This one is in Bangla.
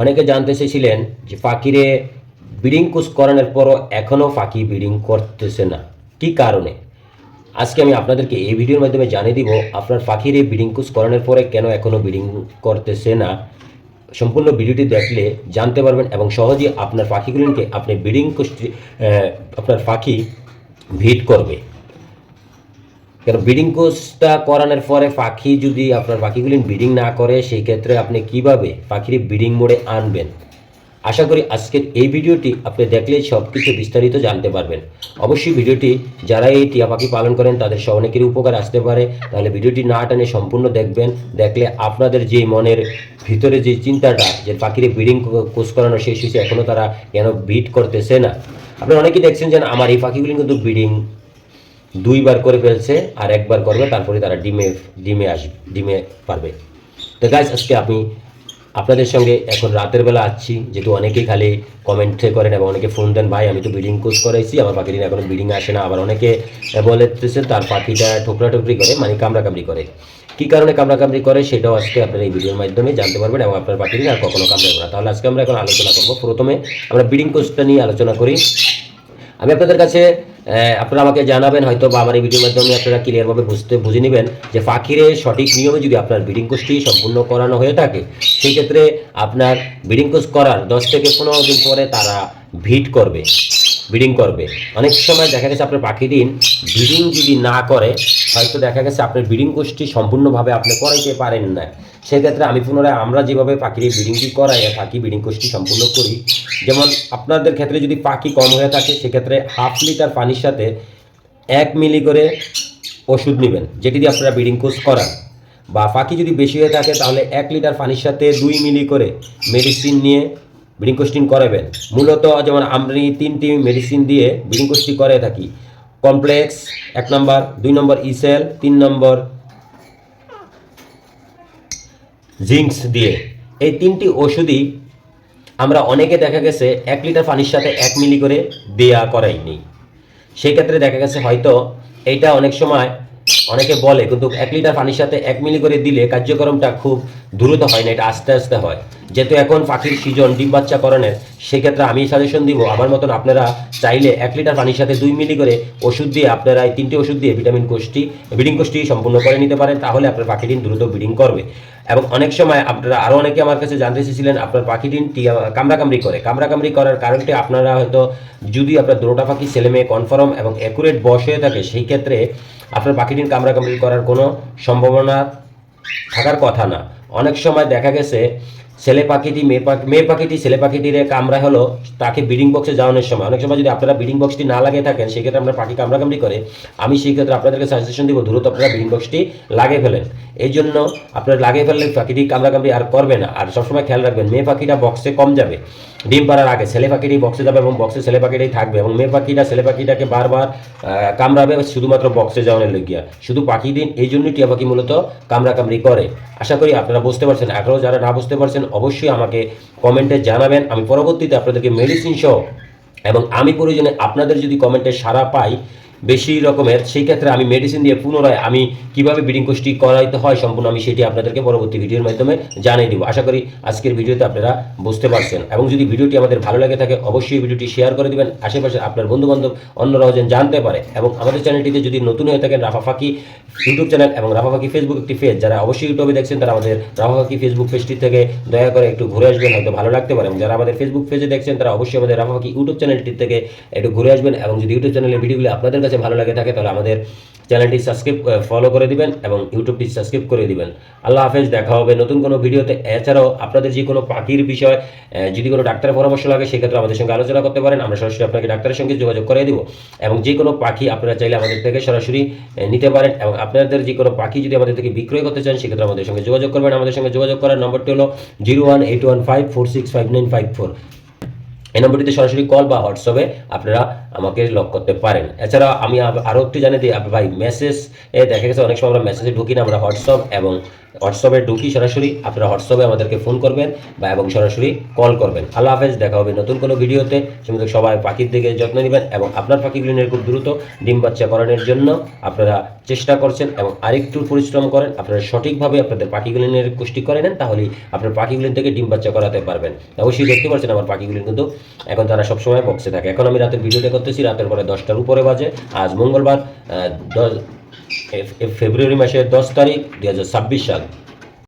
অনেকে জানতে চেয়েছিলেন যে ফাঁকিরে ব্রিডিং কোর্স করানোর পরও এখনও ফাঁকি ব্রিডিং করতেছে না। কি কারণে? আজকে আমি আপনাদেরকে এই ভিডিওর মাধ্যমে জানিয়ে দিব, আপনার এই ব্রিডিং কোর্স করানোর পরে কেন এখনও ব্রিডিং করতেছে না? সম্পূর্ণ ভিডিওটি দেখলে জানতে পারবেন এবং সহজেই আপনার পাখিগুলিকে আপনি ব্রিডিং কোর্সটি আপনার পাখি ভিট করবে। কেন ব্রিডিং কোর্সটা করানোর পরে পাখি যদি আপনার পাখিগুলি ব্রিডিং না করে, সেই ক্ষেত্রে আপনি কীভাবে পাখির ব্রিডিং মোডে আনবেন? আশা করি আজকের এই ভিডিওটি আপনি দেখলেই সব কিছু বিস্তারিত জানতে পারবেন। অবশ্যই ভিডিওটি যারা এই টিয়া পাখি পালন করেন, তাদের সব অনেকেরই উপকার আসতে পারে। তাহলে ভিডিওটি না টানে সম্পূর্ণ দেখবেন। দেখলে আপনাদের যে মনের ভিতরে যে চিন্তাটা যে পাখির ব্রিডিং কোর্স করানো শেষ হয়েছে এখনও তারা কেন বিট করতেছে না? আপনি অনেকেই দেখছেন যে আমার এই পাখিগুলি কিন্তু ব্রিডিং দুইবার করে ফেলছে আর একবার করবে, তারপরে তারা ডিমে ডিমে আসবে ডিমে পারবে। তো গাইজ আজকে আমি আপনাদের সঙ্গে এখন রাতের বেলা আসছি যেহেতু অনেকেই খালি কমেন্টে করেন এবং অনেকে ফোন দেন, ভাই, আমি তো বিডিং কোর্স করাইছি, আমার পাখিটি এখনও বিডিং আসে না। আবার অনেকে বলেছে তার পাখিটা ঠোকরা ঠোকরি করে মানে কামড়া কামড়ি করে। কী কারণে কামড়া কামড়ি করে, সেটাও আজকে আপনারা এই ভিডিওর মাধ্যমে জানতে পারবেন এবং আপনার পাখিটি আর কখনো কামড়াবে না। তাহলে আজকে আমরা এখন আলোচনা করব। প্রথমে আমরা বিডিং কোর্সটা নিয়ে আলোচনা করি। আমি আপনাদের কাছে আপনারা আমাকে জানাবেন হয়তো বা আমার এই ভিডিওর মাধ্যমে আপনারা ক্লিয়ারভাবে বুঝতে, বুঝে নেবেন যে পাখিরে সঠিক নিয়মে যদি আপনার ব্রিডিং কোর্সটি সম্পূর্ণ করানো হয়ে থাকে, সেই ক্ষেত্রে আপনার ব্রিডিং কোর্স করার দশ থেকে পনেরো দিন পরে তারা ভিট করবে ব্রিডিং করবে। অনেক সময় দেখা গেছে আপনার পাখি দিন ব্রিডিং যদি না করে, হয়তো দেখা গেছে আপনার ব্রিডিং কোর্সটি সম্পূর্ণভাবে আপনি করাইতে পারেন না। সেক্ষেত্রে আমি পুনরায় আমরা যেভাবে পাখির ব্রিডিংটি করাই পাখি ব্রিডিং কোর্সটি সম্পূর্ণ করি, যেমন আপনাদের ক্ষেত্রে যদি পাখি কম হয়ে থাকে, সেক্ষেত্রে হাফ লিটার পানির সাথে এক মিলি করে ওষুধ নেবেন, যেটি দিয়ে আপনারা ব্রিডিং কোর্স করান। বা পাখি যদি বেশি হয়ে থাকে, তাহলে এক লিটার পানির সাথে দুই মিলি করে মেডিসিন নিয়ে ব্রিডিং কোস্টিং করাবেন। মূলত যেমন আমি তিনটি মেডিসিন দিয়ে ব্রিডিং কোস্টিং করে থাকি। কমপ্লেক্স এক নম্বর, দুই নম্বর ইসেল তিন নম্বর জিঙ্কস দিয়ে। এই তিনটি ওষুধই আমরা অনেকে দেখা গেছে এক লিটার পানির সাথে এক মিলি করে দেয়া করাইনি সেই ক্ষেত্রে দেখা গেছে হয়তো এটা অনেক সময় অনেকে বলে, কিন্তু এক লিটার পানির সাথে এক মিলি করে দিলে কার্যক্রমটা খুব দ্রুত হয় না, এটা আস্তে আস্তে হয়। যেহেতু এখন পাখির সিজন ডিম বাচ্চা করণের, সেক্ষেত্রে আমি সাজেশন দিব, আমার মতন আপনারা চাইলে এক লিটার পানির সাথে দুই মিলি করে ওষুধ দিয়ে আপনারা এই তিনটে ওষুধ দিয়ে ভিটামিন কোষটি ব্রিডিং কোষটি সম্পূর্ণ করে নিতে পারেন, তাহলে আপনার পাখিটি দ্রুত ব্রিডিং করবে। এবং অনেক সময় আপনারা আরও অনেকে আমার কাছে জানতে চেয়েছিলেন, আপনার পাখিটি কামড়াকামড়ি করে। কামড়াকামড়ি করার কারণটি আপনারা হয়তো, যদি আপনার দুটোটা পাখি ছেলে মেয়ে কনফার্ম এবং অ্যাকুরেট বয়স হয়ে থাকে, সেই ক্ষেত্রে আপনার পাখিটির কামড়াকামড়ি করার কোনো সম্ভাবনা থাকার কথা না। অনেক সময় দেখা গেছে ছেলে পাখিটি, মেয়ে পাখি, মেয়ে পাখিটি, ছেলে পাখিটির কামড়া হলো, তাকে ব্রিডিং বক্সে যাওয়ানোর সময়। অনেক সময় যদি আপনারা ব্রিডিং বক্সটি না লাগিয়ে থাকেন, সেক্ষেত্রে আপনার পাখি কামড়াকামড়ি করে, আমি সেই ক্ষেত্রে আপনাদেরকে সাজেশন দিব, দ্রুত আপনারা ব্রিডিং বক্সটি লাগিয়ে ফেলেন। এই জন্য আপনারা লাগিয়ে ফেললে পাখিটি কামড়াকামড়ি আর করবে না। আর সবসময় খেয়াল রাখবেন, মেয়ে পাখিটা বক্সে কম যাবে। ডিম পাড়ার আগে ছেলে পাখিটি বক্সে যাবে এবং বক্সে ছেলে পাখিটাই থাকবে এবং মেয়ে পাখিটা, ছেলে পাখিটাকে বারবার কামড়াবে শুধুমাত্র বক্সে যাওয়ানোর লইগিয়া। শুধু পাখি দিন এই জন্যই টিয়া পাখি মূলত কামড়াকামড়ি করে। আশা করি আপনারা বুঝতে পারছেন। এখনও যারা না বুঝতে পারছেন অবশ্যই আমাকে কমেন্টে জানাবেন। আমি পরবর্তীতে আপনাদেরকে মেডিসিন সহ এবং আমি প্রয়োজনে আপনাদের যদি কমেন্টে সাড়া পাই বেশি রকমের, সেই ক্ষেত্রে আমি মেডিসিন দিয়ে পুনরায় আমি কীভাবে ব্রিডিং কোর্সটি করাইতে হয় সম্পূর্ণ আমি সেটি আপনাদেরকে পরবর্তী ভিডিওর মাধ্যমে জানিয়ে দিব। আশা করি আজকের ভিডিওতে আপনারা বুঝতে পারছেন। এবং যদি ভিডিওটি আমাদের ভালো লাগে থাকে, অবশ্যই ভিডিওটি শেয়ার করে দিবেন। আশেপাশে আপনার বন্ধু বান্ধব অন্যরাও যেন জানতে পারে। এবং আমাদের চ্যানেলটিতে যদি নতুন হয়ে থাকেন, রাফা ফাঁকি ইউটিউব চ্যানেল এবং রাফাফাকি ফেসবুক একটি পেজ যারা অবশ্যই ইউটিউবে দেখছেন, তারা আমাদের রাফাফাকি ফেসবুক পেজটি থেকে দয়া করে একটু ঘুরে আসবেন, হয়তো ভালো লাগতে পারে। যারা আমাদের ফেসবুক পেজে দেখছেন, তারা অবশ্যই আমাদের রাফাফাকি ইউটিউব চ্যানেলটি থেকে একটু ঘুরে আসবেন। এবং যদি ইউটিউব চ্যানেলের ভিডিওগুলি আপনাদের কাছে ভালো লাগে থাকে, তাহলে আমাদের চ্যানেলটি সাবস্ক্রাইব ফলো করে দিবেন এবং ইউটিউবটি সাবস্ক্রাইব করে দিবেন। আল্লাহ হাফেজ, দেখা হবে নতুন কোনো ভিডিওতে। এছাড়াও আপনাদের যে কোনো পাখির বিষয় যদি কোনো ডাক্তারের পরামর্শ লাগে, সেক্ষেত্রে আমাদের সঙ্গে আলোচনা করতে পারেন। আমরা সরাসরি আপনাকে ডাক্তারের সঙ্গে যোগাযোগ করে দিব। এবং যে কোনো পাখি আপনারা চাইলে আমাদের থেকে সরাসরি নিতে পারেন এবং আপনাদের যে কোনো পাখি যদি আমাদের থেকে বিক্রয় করতে চান, সেক্ষেত্রে আমাদের সঙ্গে যোগাযোগ করবেন। আমাদের সঙ্গে যোগাযোগ করার নম্বরটি হলো zero one eight one five four six five nine five four. এই নম্বরটিতে সরাসরি কল বা হোয়াটসঅ্যাপে আপনারা আমাকে লক করতে পারেন। এছাড়া আমি আরও একটু জানিয়ে দিই ভাই মেসেজ দেখা গেছে, অনেক সময় আমরা মেসেজে ঢুকি না, আমরা হোয়াটসঅ্যাপ এবং হোয়াটসঅ্যাপে ঢুকি সরাসরি আপনারা হোয়াটসঅ্যাপে আমাদেরকে ফোন করবেন বা এবং সরাসরি কল করবেন। আল্লাহ হাফেজ, দেখা হবে নতুন কোনো ভিডিওতে। সেমতো সবাই পাখির দিকে যত্ন নেবেন এবং আপনার পাখিগুলি নিয়ে খুব দ্রুত ডিম বাচ্চা করানোর জন্য আপনারা চেষ্টা করছেন এবং আরেকটু পরিশ্রম করেন। আপনারা সঠিকভাবে আপনাদের পাখিগুলি নিয়ে কুষ্টি করে নেন, তাহলেই আপনার পাখিগুলি থেকে ডিম বাচ্চা করাতে পারবেন। অবশ্যই দেখতে পাচ্ছেন আমার পাখিগুলি কিন্তু এখন তারা সবসময় বক্সে থাকে। এখন আমি রাতের ভিডিওটা করতেছি, রাতের পরে দশটার উপরে বাজে। আজ মঙ্গলবার ফেব্রুয়ারি মাসের দশ তারিখ দুই হাজার ছাব্বিশ সাল।